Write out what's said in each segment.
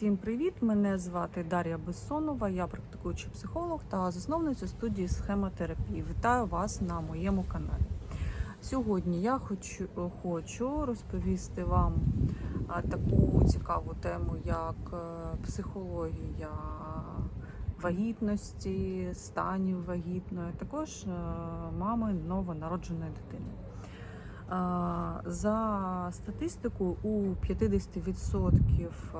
Всім привіт! Мене звати Дар'я Бессонова, я практикуючий психолог та засновниця студії схемотерапії. Вітаю вас на моєму каналі. Сьогодні я хочу, хочу розповісти вам таку цікаву тему, як е, психологія вагітності, станів вагітної, також е, мами новонародженої дитини. За статистикою, у 50% е,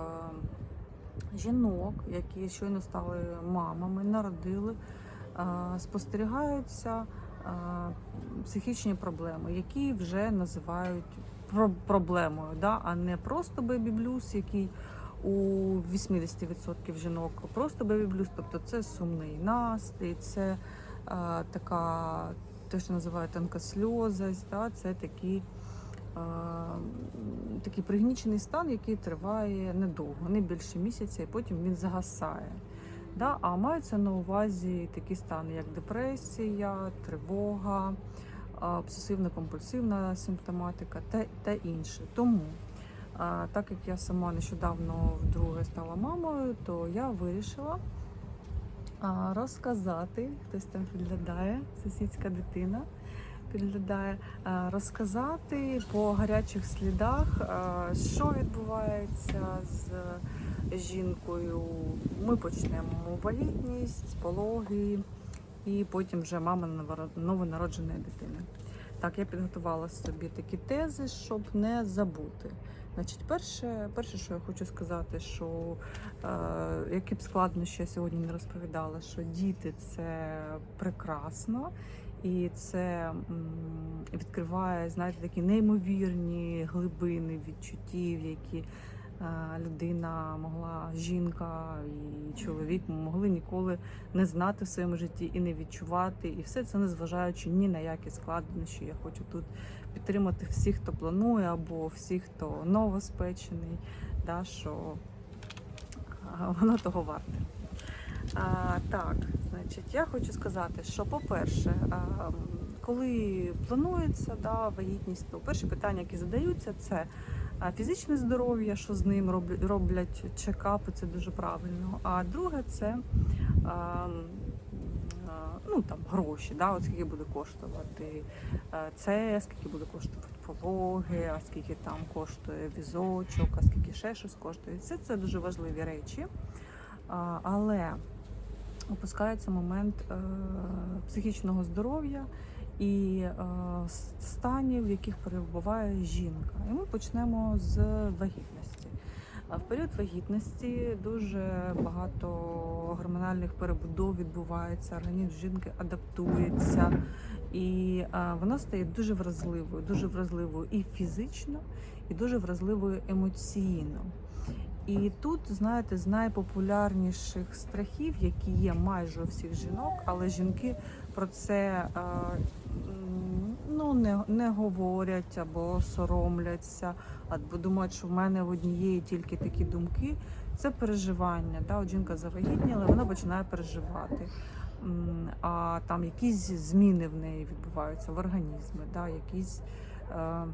жінок, які щойно стали мамами, народили, е, спостерігаються е, психічні проблеми, які вже називають проблемою, да? а не просто бебі-блюз, який у 80% жінок просто бебі-блюз, тобто це сумний настрій, це е, така те, що називають тонкосльозость, да? це такий, е, такий пригнічений стан, який триває недовго, не більше місяця, і потім він загасає. Да? А маються на увазі такі стани, як депресія, тривога, обсесивно-компульсивна симптоматика та, та інше. Тому, так як я сама нещодавно вдруге стала мамою, то я вирішила розказати, хтось там підглядає, сусідська дитина підглядає, розказати по гарячих слідах, що відбувається з жінкою. Ми почнемо вагітність, пологи і потім вже мама новонародженої дитини. Так, я підготувала собі такі тези, щоб не забути. Значить, перше, перше, що я хочу сказати, що е, які б складнощі я сьогодні не розповідала, що діти це прекрасно, і це відкриває, знаєте, такі неймовірні глибини відчуттів, які е, людина могла, жінка і чоловік могли ніколи не знати в своєму житті і не відчувати. І все це незважаючи ні на які складнощі. Я хочу тут підтримати всіх, хто планує, або всіх, хто новоспечений, да, що воно того варте. А, так, значить, я хочу сказати, що, по-перше, коли планується да, вагітність, то перші питання, які задаються, це фізичне здоров'я, що з ним роблять чекапи, це дуже правильно. А друге, це ну, там, гроші, да, от скільки буде коштувати це, скільки буде коштувати пологи, а скільки там коштує візочок, а скільки ще щось коштує. Все це дуже важливі речі. Але опускається момент е, психічного здоров'я і е, станів, в яких перебуває жінка. І ми почнемо з вагітності. В період вагітності дуже багато гормональних перебудов відбувається, організм жінки адаптується, і е, вона стає дуже вразливою, дуже вразливою і фізично, і дуже вразливою емоційно. І тут, знаєте, з найпопулярніших страхів, які є майже у всіх жінок, але жінки про це е, ну, не, не говорять або соромляться, або думають, що в мене в однієї тільки такі думки. Це переживання. Да? От жінка завагітніла, вона починає переживати. А там якісь зміни в неї відбуваються в організмі, да? якісь е,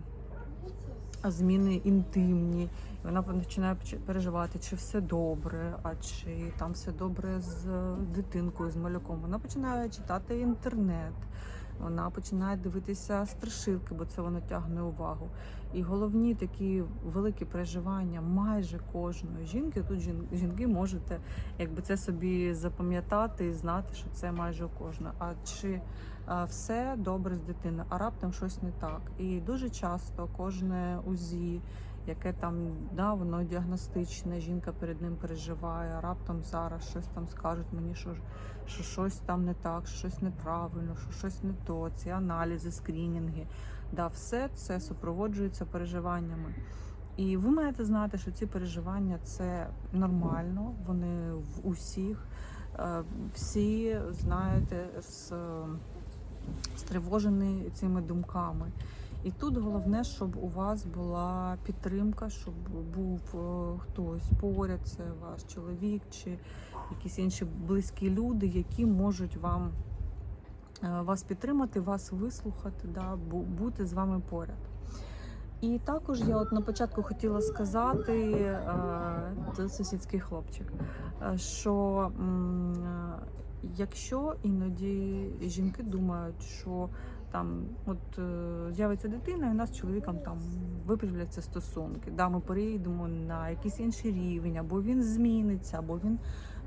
зміни інтимні. І вона починає переживати, чи все добре, а чи там все добре з дитинкою, з малюком. Вона починає читати інтернет, вона починає дивитися страшилки, бо це воно тягне увагу. І головні такі великі переживання майже кожної жінки. Тут жінки можете якби це собі запам'ятати і знати, що це майже у кожного. А чи все добре з дитиною, а раптом щось не так. І дуже часто кожне УЗІ, яке там да, воно діагностичне, жінка перед ним переживає, а раптом зараз щось там скажуть мені, що, що щось там не так, що щось неправильно, що щось не то, ці аналізи, скринінги. Да, все це супроводжується переживаннями. І ви маєте знати, що ці переживання це нормально, вони в усіх. Е, Всі знаєте, з стривожені цими думками. І тут головне, щоб у вас була підтримка, щоб був е, хтось поряд, це ваш чоловік чи якісь інші близькі люди, які можуть вам е, вас підтримати, вас вислухати, да, бути з вами поряд. І також я от на початку хотіла сказати, е, це сусідський хлопчик, що якщо іноді жінки думають, що там от е, з'явиться дитина, і у нас з чоловіком там виправляться стосунки, да, ми перейдемо на якийсь інший рівень, або він зміниться, або він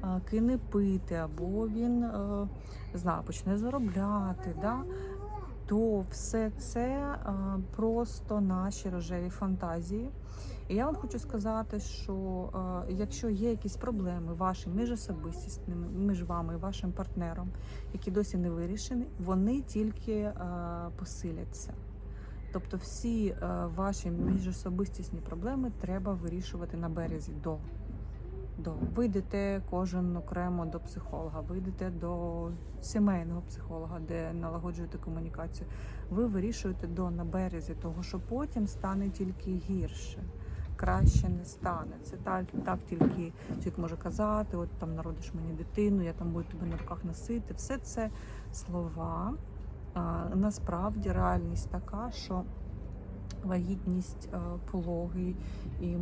е, кине пити, або він е, не знаю, почне заробляти. Да? то все це е, просто наші рожеві фантазії. І я вам хочу сказати, що е, якщо є якісь проблеми ваші міжособистісними, між вами і вашим партнером, які досі не вирішені, вони тільки е, посиляться. Тобто всі е, ваші міжособистісні проблеми треба вирішувати на березі до. До ви кожен окремо до психолога, ви йдете до сімейного психолога, де налагоджуєте комунікацію. Ви вирішуєте до на березі, того що потім стане тільки гірше, краще не стане. Це так, так тільки чоловік може казати, от там народиш мені дитину, я там буду тебе на руках носити. Все це слова. А, насправді реальність така, що вагітність, е, пологи і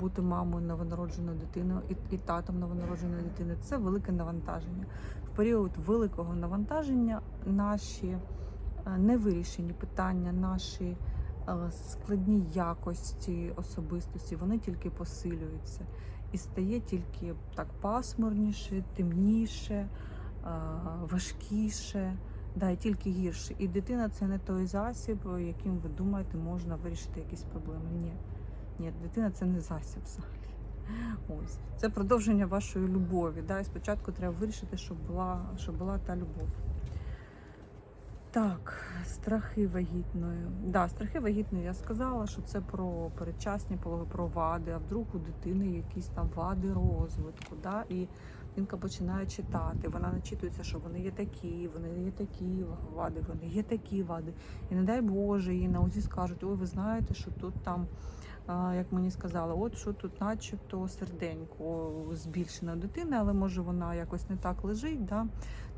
бути мамою новонародженої дитини і, і татом новонародженої дитини це велике навантаження. В період великого навантаження наші е, невирішені питання, наші складні якості особистості, вони тільки посилюються і стає тільки так пасмурніше, темніше, е, важкіше. Да, і тільки гірше. І дитина це не той засіб, яким ви думаєте, можна вирішити якісь проблеми. Ні. Ні, дитина це не засіб взагалі. Ось. Це продовження вашої любові. Да? І спочатку треба вирішити, щоб була, щоб була та любов. Так, страхи вагітної. Да, страхи вагітної я сказала, що це про передчасні пологи, про вади, а вдруг у дитини якісь там вади розвитку. Да? І жінка починає читати, вона начитується, що вони є такі, вони є такі вади, вони є такі вади. І не дай Боже, їй на УЗІ скажуть, ой, ви знаєте, що тут там, як мені сказали, от що тут начебто серденько збільшено у дитини, але може вона якось не так лежить. Да?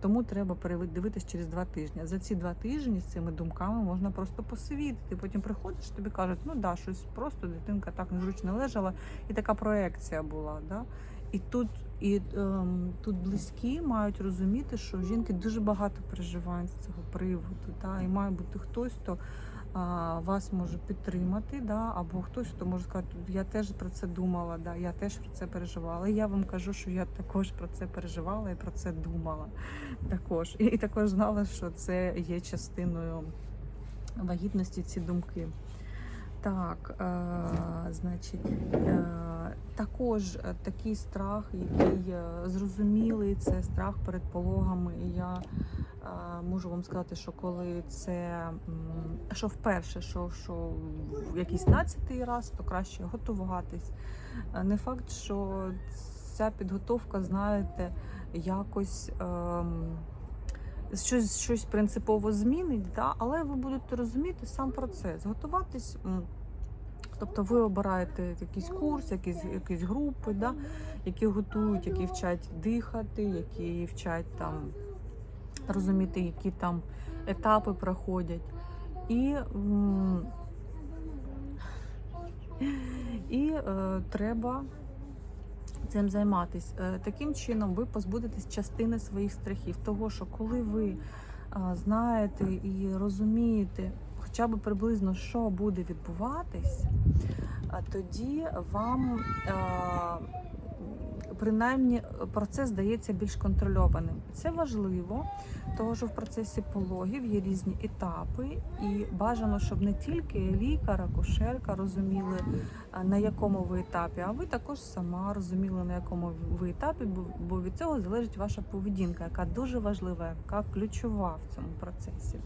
Тому треба передивитись через два тижні. За ці два тижні з цими думками можна просто посвітити. Потім приходиш, тобі кажуть, ну да, щось просто дитинка так незручно лежала, і така проекція була. Да? І тут і ем, тут близькі мають розуміти, що в жінки дуже багато переживань з цього приводу. Да? І має бути хтось, хто вас може підтримати, да? або хтось, хто може сказати, я теж про це думала, да? я теж про це переживала. І я вам кажу, що я також про це переживала і про це думала. Також. І, також знала, що це є частиною вагітності ці думки. Так, е, значить, е, також е, такий страх, який е, зрозумілий, це страх перед пологами. І я е, можу вам сказати, що коли це що вперше, що, що якийсь надцятий раз, то краще готуватись. Не факт, що ця підготовка, знаєте, якось. ем, щось, щось принципово змінить, да? але ви будете розуміти сам процес, готуватись. Тобто ви обираєте якийсь курс, якісь, якісь групи, да? які готують, які вчать дихати, які вчать там розуміти, які там етапи проходять. І, і е, треба цим займатися. Е, Таким чином ви позбудетесь частини своїх страхів. Того, що коли ви а, знаєте і розумієте хоча б приблизно, що буде відбуватись, тоді вам принаймні процес здається більш контрольованим. Це важливо, тому що в процесі пологів є різні етапи, і бажано, щоб не тільки лікар, акушерка розуміли, на якому ви етапі, а ви також сама розуміли, на якому ви етапі, бо- від цього залежить ваша поведінка, яка дуже важлива, яка ключова в цьому процесі.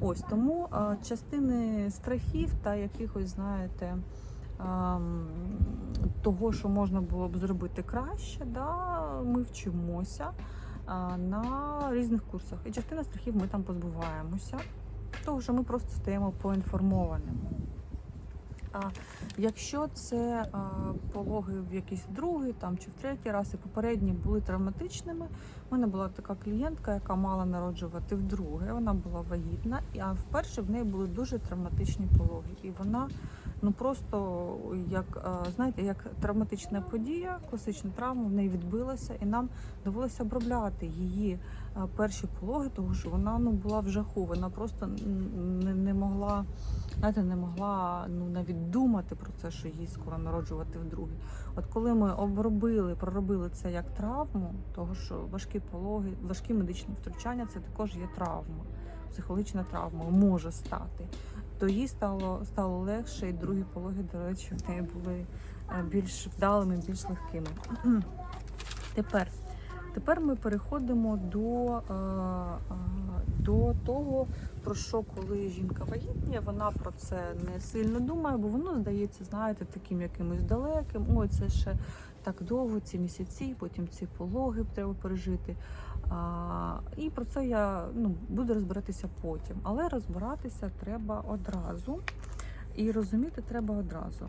Ось тому частини страхів та якихось, знаєте, того, що можна було б зробити краще, да, ми вчимося на різних курсах. І частина страхів ми там позбуваємося, того, що ми просто стаємо поінформованими. А якщо це а, пологи в якийсь другий там чи в третій раз і попередні були травматичними, у мене була така клієнтка, яка мала народжувати вдруге. Вона була вагітна, а вперше в неї були дуже травматичні пологи. І вона ну просто як е, знаєте, як травматична подія, класична травма в неї відбилася, і нам довелося обробляти її е, перші пологи, тому що вона ну була в жаху. Вона просто не, не могла, знаєте, не могла ну навіть думати про це, що їй скоро народжувати вдруге. От коли ми обробили, проробили це як травму, того що важкі пологи, важкі медичні втручання це також є травма, психологічна травма може стати. То їй стало стало легше, і другі пологи, до речі, в неї були е, більш вдалими, більш легкими. Тепер, тепер ми переходимо до, е, е, до того, про що коли жінка вагітніє, вона про це не сильно думає, бо воно здається, знаєте, таким якимось далеким. Ой, це ще так довго, ці місяці, потім ці пологи треба пережити. А, і про це я ну, буду розбиратися потім. Але розбиратися треба одразу. І розуміти треба одразу.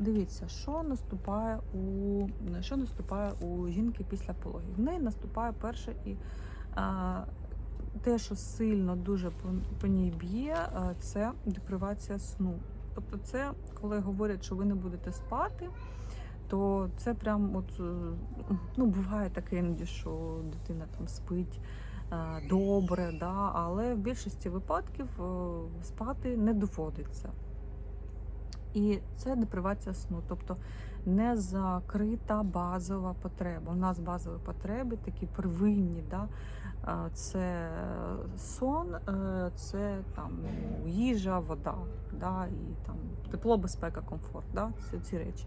Дивіться, що наступає у що наступає у жінки після пологів. В неї наступає перше і а, те, що сильно дуже по, по ній б'є, це депривація сну. Тобто, це коли говорять, що ви не будете спати, то це прям от е, ну буває таке іноді, що дитина там спить е, добре, да, але в більшості випадків е, спати не доводиться. І це депривація сну, тобто не закрита базова потреба. У нас базові потреби такі первинні, да? це сон, це там їжа, вода, да? і там тепло, безпека, комфорт. Да? Це ці речі.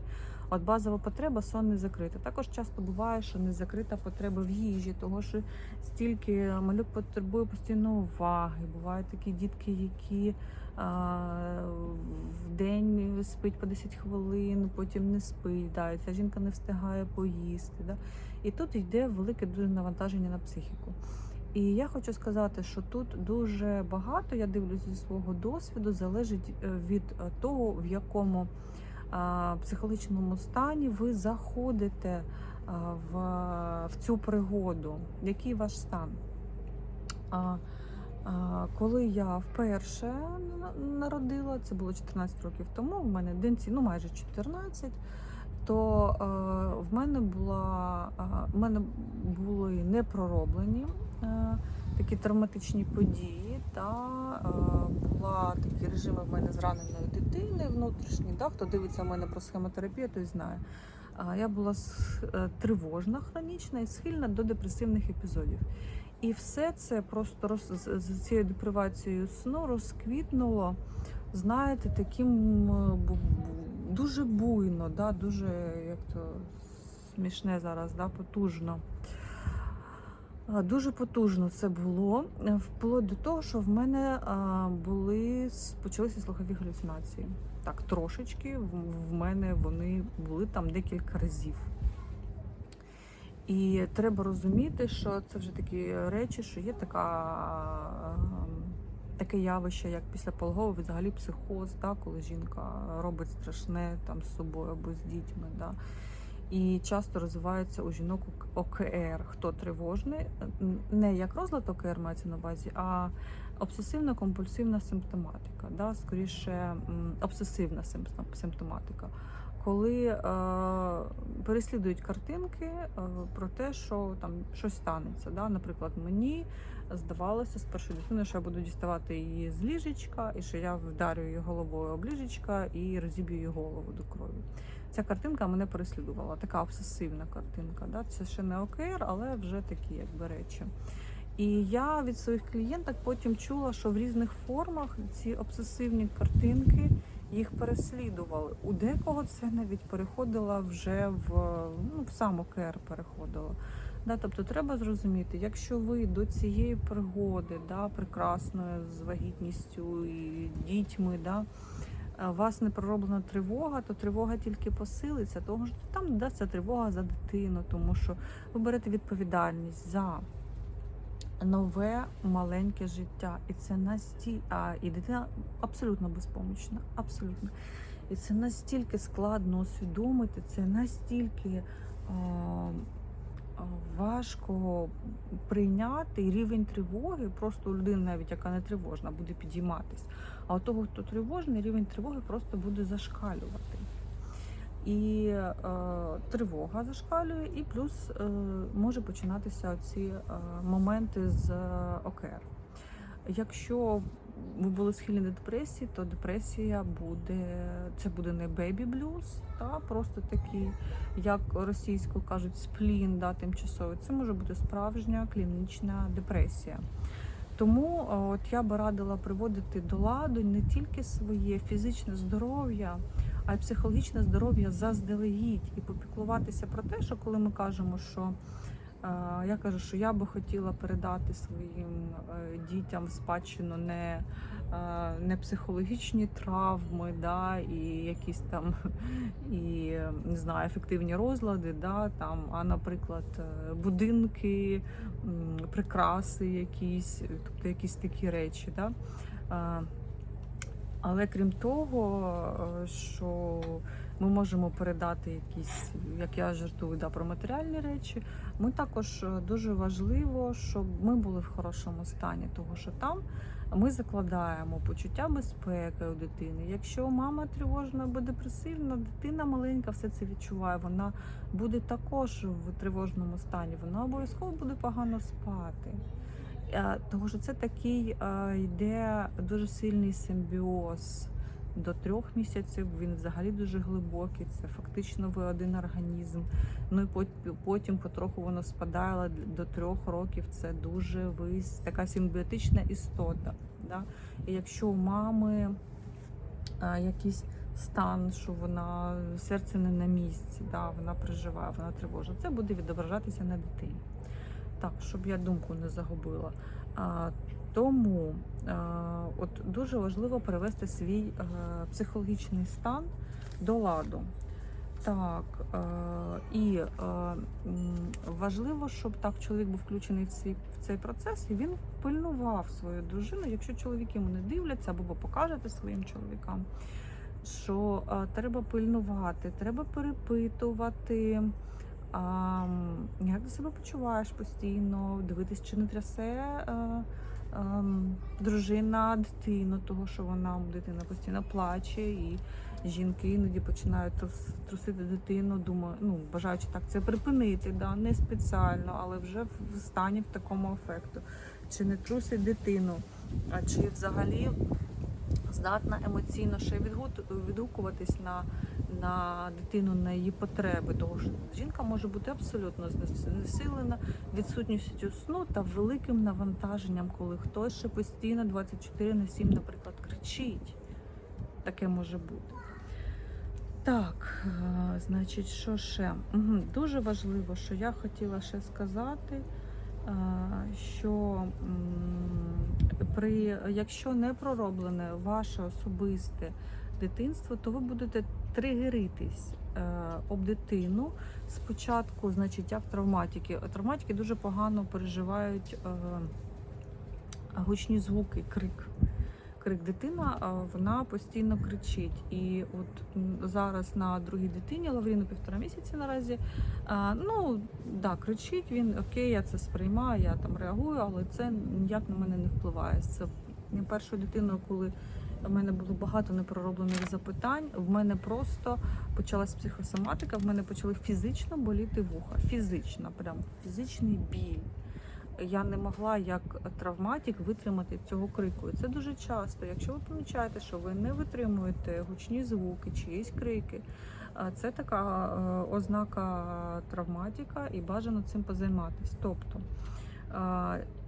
От базова потреба сон не закрита. Також часто буває, що не закрита потреба в їжі, того що стільки малюк потребує постійно уваги. Бувають такі дітки, які а, в день спить по 10 хвилин, потім не спить. Да, і ця жінка не встигає поїсти. Да. І тут йде велике дуже навантаження на психіку. І я хочу сказати, що тут дуже багато, я дивлюсь зі свого досвіду, залежить е, від того, в якому психологічному стані ви заходите в, в цю пригоду. Який ваш стан? Коли я вперше народила, це було 14 років тому, в мене динці, ну майже 14, то е, в мене була в мене були непророблені такі травматичні події, та е, була такі режими в мене зраненої дитини внутрішні. Да, хто дивиться в мене про схемотерапію, той знає. Я була е, тривожна, хронічна і схильна до депресивних епізодів. І все це просто роз, з, цією депривацією сну розквітнуло, знаєте, таким е, дуже буйно, да, дуже як то смішне зараз, да, потужно. Дуже потужно це було, е, вплоть до того, що в мене були почалися слухові галюцинації. Так, трошечки в- мене вони були там декілька разів. І треба розуміти, що це вже такі речі, що є така, ем, таке явище, як післяпологовий взагалі психоз, да, коли жінка робить страшне там з собою або з дітьми. Да. І часто розвивається у жінок ОКР, хто тривожний, не як розлад ОКР мається на увазі, а обсесивно-компульсивна симптоматика, да, скоріше обсесивна симптом- симптоматика коли е, переслідують картинки е, про те, що там щось станеться. Да? Наприклад, мені здавалося з першою дитиною, що я буду діставати її з ліжечка, і що я вдарю її головою об ліжечка і розіб'ю її голову до крові. Ця картинка мене переслідувала, така обсесивна картинка. Да? Це ще не ОКР, але вже такі якби речі. І я від своїх клієнток потім чула, що в різних формах ці обсесивні картинки їх переслідували. У декого це навіть переходило вже в, ну, в сам ОКР переходило. Да, тобто треба зрозуміти, якщо ви до цієї пригоди, да, прекрасної з вагітністю і дітьми, да, е, вас не пророблена тривога, то тривога тільки посилиться, тому що там да, це тривога за дитину, тому що ви берете відповідальність за нове маленьке життя. І це настільки, а і дитина абсолютно безпомічна, абсолютно. І це настільки складно усвідомити, це настільки а, важко прийняти рівень тривоги. Просто у людини, навіть яка не тривожна, буде підійматись. А у того, хто тривожний, рівень тривоги просто буде зашкалювати. І е, тривога зашкалює, і плюс е, може починатися ці е, моменти з е, ОКР. Якщо ви були схильні до депресії, то депресія буде це буде не бейбі блюз, та просто такий, як російською кажуть, сплін, да, тимчасовий. Це може бути справжня клінічна депресія. Тому е, от я би радила приводити до ладу не тільки своє фізичне здоров'я, а й психологічне здоров'я заздалегідь і попіклуватися про те, що коли ми кажемо, що я кажу, що я би хотіла передати своїм е, дітям в спадщину не, е, не психологічні травми, да, і якісь там і не знаю, ефективні розлади, да, там, а, наприклад, е, будинки, прикраси якісь, тобто якісь такі речі. Да. Але крім того, що ми можемо передати якісь, як я жартую, да, про матеріальні речі. Ми також е, дуже важливо, щоб ми були в хорошому стані, тому що там ми закладаємо почуття безпеки у дитини. Якщо мама тривожна або депресивна, дитина маленька все це відчуває. Вона буде також в тривожному стані. Вона обов'язково буде погано спати. Е, Тому що це такий е, йде дуже сильний симбіоз до трьох місяців. Він взагалі дуже глибокий. Це фактично ви один організм. Ну і потім потроху воно спадає але до трьох років. Це дуже ви така симбіотична істота. Да? І якщо у мами е, якийсь стан, що вона серце не на місці, да? вона переживає, вона тривожна, це буде відображатися на дитині. Так, щоб я думку не загубила. А, тому а, от дуже важливо привести свій е, психологічний стан до ладу. Так, е, і е, важливо, щоб так чоловік був включений в цей, в цей процес, і він пильнував свою дружину. Якщо чоловіки йому не дивляться, або ви покажете своїм чоловікам, що е, треба пильнувати, треба перепитувати. Як ти себе почуваєш постійно, дивитись, чи не трясе е, ем, дружина дитину, того, що вона дитина постійно плаче, і жінки іноді починають трус- трусити дитину, думаю, ну бажаючи так це припинити, да, не спеціально, але вже в стані в такому ефекту. Чи не трусить дитину, а чи взагалі здатна емоційно ще відгукуватись на на дитину, на її потреби, тому що жінка може бути абсолютно знесилена відсутністю сну та великим навантаженням, коли хтось ще постійно 24 на 7, наприклад, кричить. Таке може бути. Так, е, значить, що ще? Дуже важливо, що я хотіла ще сказати, що при, якщо не пророблене ваше особисте дитинство, то ви будете тригеритись е, об дитину. Спочатку, значить, як травматики. Травматики дуже погано переживають е, гучні звуки, крик. Крик дитина, вона постійно кричить. І от зараз на другій дитині Лавріну півтора місяці наразі. Ну да, кричить він, окей, я це сприймаю, я там реагую, але це ніяк на мене не впливає. Це першою дитиною, коли в мене було багато непророблених запитань. В мене просто почалась психосоматика, в мене почали фізично боліти вуха. Фізично, прям фізичний біль. Я не могла як травматик витримати цього крику. І це дуже часто. Якщо ви помічаєте, що ви не витримуєте гучні звуки, чиїсь крики, це така е, ознака травматика і бажано цим позайматися. Тобто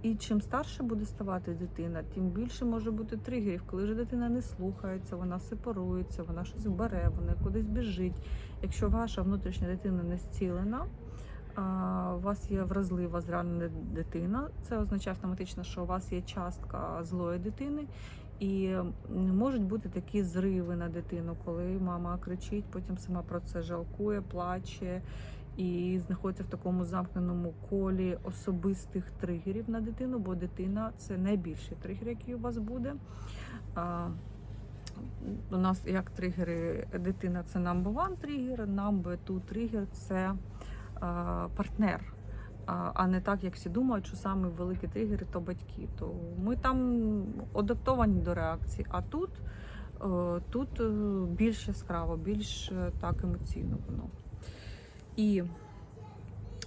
І чим старше буде ставати дитина, тим більше може бути тригерів. Коли вже дитина не слухається, вона сепарується, вона щось бере, вона кудись біжить. Якщо ваша внутрішня дитина не зцілена, у вас є вразлива зранена дитина, це означає автоматично, що у вас є частка злої дитини. І можуть бути такі зриви на дитину, коли мама кричить, потім сама про це жалкує, плаче і знаходиться в такому замкненому колі особистих тригерів на дитину, бо дитина це найбільший тригер, який у вас буде. У нас як тригери дитина це number one тригер, number two тригер це партнер. а, не так, як всі думають, що саме великі тригери то батьки. То ми там адаптовані до реакції, а тут, е, тут е, більш яскраво, більш е, так емоційно воно. І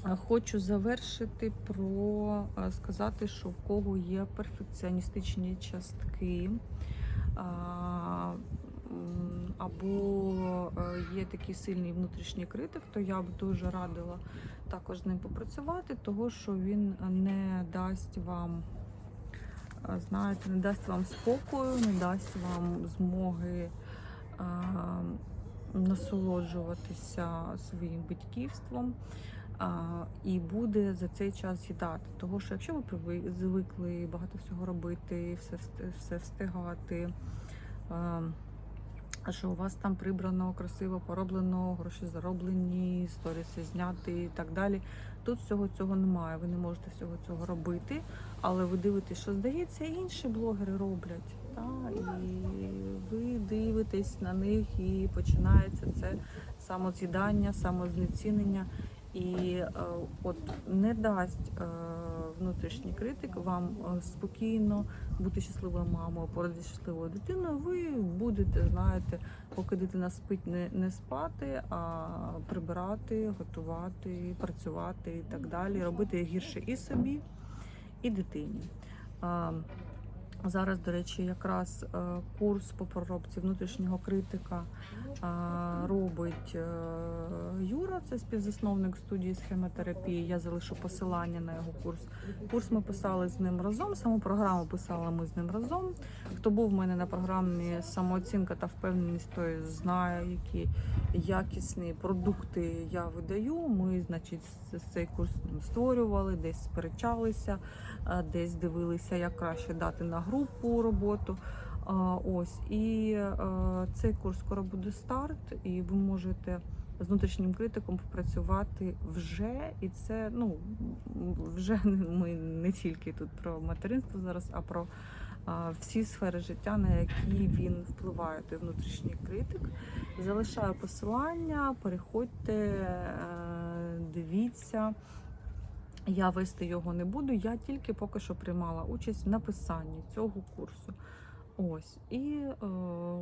е, хочу завершити про е, сказати, що в кого є перфекціоністичні частки. А, Або е, є такий сильний внутрішній критик, то я б дуже радила також з ним попрацювати, того що він не дасть вам, е, знаєте, не дасть вам спокою, не дасть вам змоги е, насолоджуватися своїм батьківством. а, І буде за цей час з'їдати. Того, що якщо ви звикли багато всього робити, все, все встигати, е, що у вас там прибрано, красиво пороблено, гроші зароблені, сторіси зняти і так далі. Тут всього цього немає. Ви не можете всього цього робити, але ви дивитесь, що здається, інші блогери роблять. Та? І ви дивитесь на них, і починається це самоз'їдання, самознецінення. І е, от не дасть е, внутрішній критик вам е, спокійно бути щасливою мамою, поряд зі щасливою дитиною. Ви будете, знаєте, поки дитина спить, не, не спати, а прибирати, готувати, працювати і так далі, робити гірше і собі, і дитині. Зараз, до речі, якраз е, курс по проробці внутрішнього критика робить е, Юра, це співзасновник студії схемотерапії. Я залишу посилання на його курс. Курс ми писали з ним разом. Саму програму писали ми з ним разом. Хто був в мене на програмі самооцінка та впевненість, той знає, які якісні продукти я видаю. Ми, значить, цей курс створювали, десь сперечалися, десь дивилися, як краще дати на групу роботу. Ось і е, цей курс скоро буде старт, і ви можете з внутрішнім критиком попрацювати вже. І це ну вже ми не тільки тут про материнство зараз, а про всі сфери життя, на які він впливає, той внутрішній критик. Залишаю посилання, переходьте, е, дивіться. Я вести його не буду. Я тільки поки що приймала участь в написанні цього курсу. Ось і е,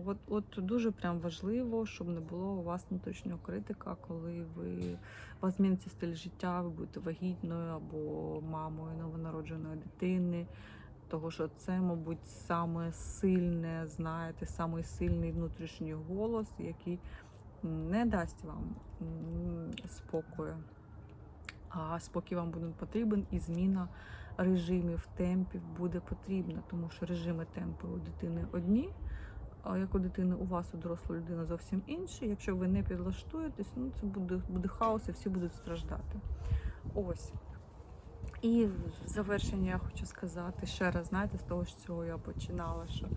от, от дуже прям важливо, щоб не було у вас внутрішнього критика, коли ви у вас зміниться стиль життя, ви будете вагітною або мамою новонародженої дитини. Того, що це, мабуть, саме сильне, знаєте, самий сильний внутрішній голос, який не дасть вам спокою. А спокій вам буде потрібен і зміна режимів, темпів буде потрібна, тому що режими темпи у дитини одні, а як у дитини у вас, у дорослої людини, зовсім інші. Якщо ви не підлаштуєтесь, ну це буде, буде хаос і всі будуть страждати. Ось. І в завершення я хочу сказати ще раз, знаєте, з того, з чого я починала, що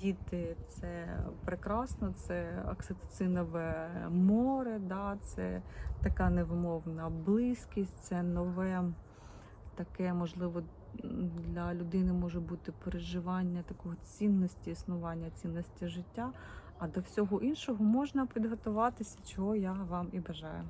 діти це прекрасно, це окситоцинове море, да, це така невимовна близькість, це нове, таке, можливо, для людини може бути переживання такого цінності існування, цінності життя. А до всього іншого можна підготуватися, чого я вам і бажаю.